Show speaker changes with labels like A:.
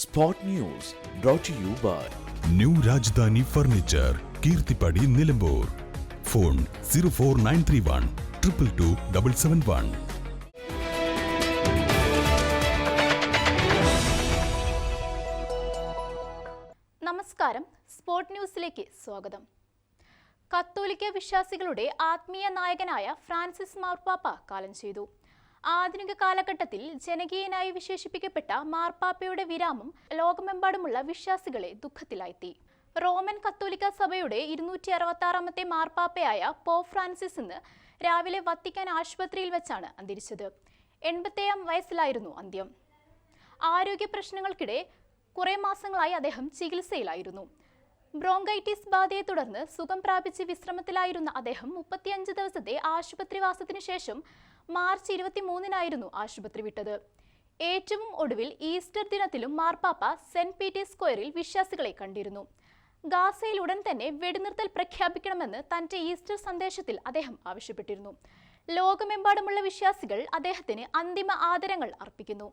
A: Spot news brought you by
B: new Rajdhani furniture Keerthippadi Nilambur phone zero four nine three one triple two double seven one
C: നമസ്കാരം. Sport ന്യൂസിലേക്ക് സ്വാഗതം. കത്തോലിക്ക വിശ്വാസികളുടെ ആത്മീയ നായകനായ Francis മാർപ്പാപ്പ കാലം ചെയ്തു. ആധുനിക കാലഘട്ടത്തിൽ ജനകീയനായി വിശേഷിപ്പിക്കപ്പെട്ട മാർപ്പാപ്പയുടെ വിരാമം ലോകമെമ്പാടുമുള്ള വിശ്വാസികളെ ദുഃഖത്തിലാഴ്ത്തി. റോമൻ കത്തോലിക്ക സഭയുടെ ഇരുന്നൂറ്റി അറുപത്തി ആറാമത്തെ മാർപ്പാപ്പയായ പോ ഫ്രാൻസിസ് ഇന്ന് രാവിലെ വത്തിക്കാൻ ആശുപത്രിയിൽ വെച്ചാണ് അന്തരിച്ചത്. എൺപത്തേഴാം വയസ്സിലായിരുന്നു അന്ത്യം. ആരോഗ്യ പ്രശ്നങ്ങൾക്കിടെ കുറെ മാസങ്ങളായി അദ്ദേഹം ചികിത്സയിലായിരുന്നു. ബ്രോങ്കൈറ്റിസ് ബാധയെ തുടർന്ന് സുഖം പ്രാപിച്ച് വിശ്രമത്തിലായിരുന്ന അദ്ദേഹം മുപ്പത്തിയഞ്ച് ദിവസത്തെ ആശുപത്രിവാസത്തിനു ശേഷം മാർച്ച് ഇരുപത്തിമൂന്നിനായിരുന്നു ആശുപത്രി വിട്ടത്. ഏറ്റവും ഒടുവിൽ ഈസ്റ്റർ ദിനത്തിലും മാർപ്പാപ്പ സെന്റ് പീറ്റേഴ്സ് സ്ക്വയറിൽ വിശ്വാസികളെ കണ്ടിരുന്നു. ഗാസയിൽ ഉടൻ തന്നെ വെടിനിർത്തൽ പ്രഖ്യാപിക്കണമെന്ന് തന്റെ ഈസ്റ്റർ സന്ദേശത്തിൽ അദ്ദേഹം ആവശ്യപ്പെട്ടിരുന്നു. ലോകമെമ്പാടുമുള്ള വിശ്വാസികൾ അദ്ദേഹത്തിന് അന്തിമ ആദരങ്ങൾ അർപ്പിക്കുന്നു.